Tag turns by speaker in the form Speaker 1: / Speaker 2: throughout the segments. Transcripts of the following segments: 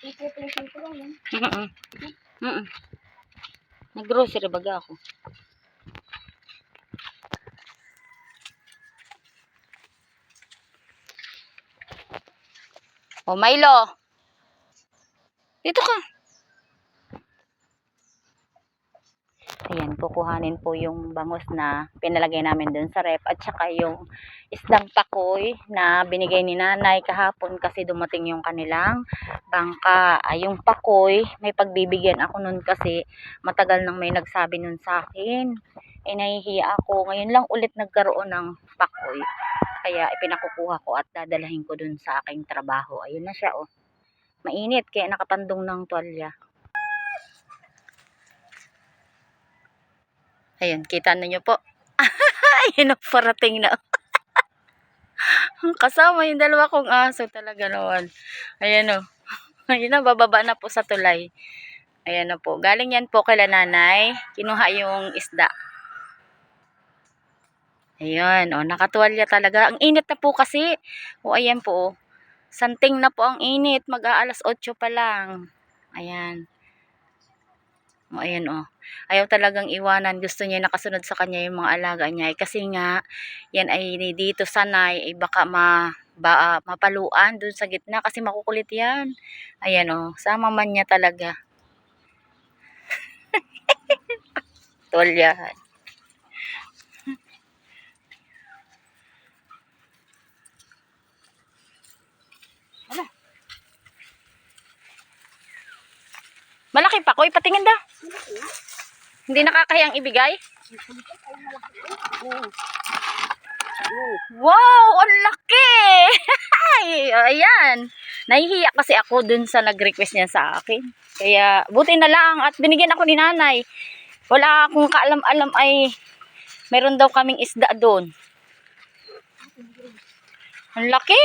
Speaker 1: Ipo-place ko.
Speaker 2: Mm-mm. Mm-mm. Nag-grocery baga ako. Oh, Milo. Dito ka. Ayan, kukuhanin po yung bangus na pinalagay namin dun sa rep at saka yung isdang pakoy na binigay ni nanay kahapon kasi dumating yung kanilang bangka. Ay, yung pakoy, may pagbibigyan ako nun kasi matagal nang may nagsabi nun sa akin. Eh, nahihiya ako. Ngayon lang ulit nagkaroon ng pakoy. Kaya ipinakukuha ko at dadalahin ko dun sa aking trabaho. Ayun na siya, oh. Mainit, kaya nakapandong ng tuwalya. Ayun, kita ninyo po. Ayun, oh, parating na. Kasama yung dalawa kong aso talaga naman. Ayan o. Ayun na, bababa na po sa tulay. Ayan na po. Galing yan po kay nanay. Kinuha yung isda. Ayan, o, nakatuwalya talaga. Ang init na po kasi. O, ayan po, o. Santing na po ang init. Mag-aalas 8 pa lang. Ayan. O, ayan, o. Ayaw talagang iwanan. Gusto niya nakasunod sa kanya yung mga alaga niya. Eh, kasi nga, yan ay dito sanay. Eh, baka ma, ba, ah, mapaluan dun sa gitna. Kasi makukulit yan. Ayan, o. Sama man niya talaga. Tuwalyahan. Malaki pa ko, ipatingin da. Hindi nakakayang ibigay. Wow, ang laki! Ay, ayan. Nahihiya kasi ako dun sa nag-request niya sa akin. Kaya, buti na lang at binigyan ako ni nanay. Wala akong kaalam-alam ay meron daw kaming isda doon. Ang laki!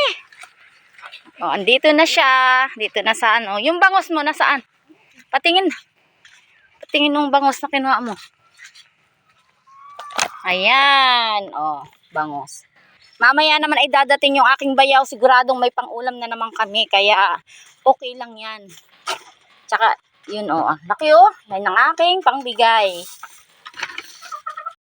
Speaker 2: O, andito na siya. Dito na sa ano. Yung bangos mo, nasaan? Patingin. Patingin nung bangos na kinuha mo. Ayan. O, bangos. Mamaya naman ay dadating yung aking bayaw. Siguradong may pangulam na naman kami. Kaya, okay lang yan. Tsaka, yun o. ang laki o. Yan ang aking pangbigay.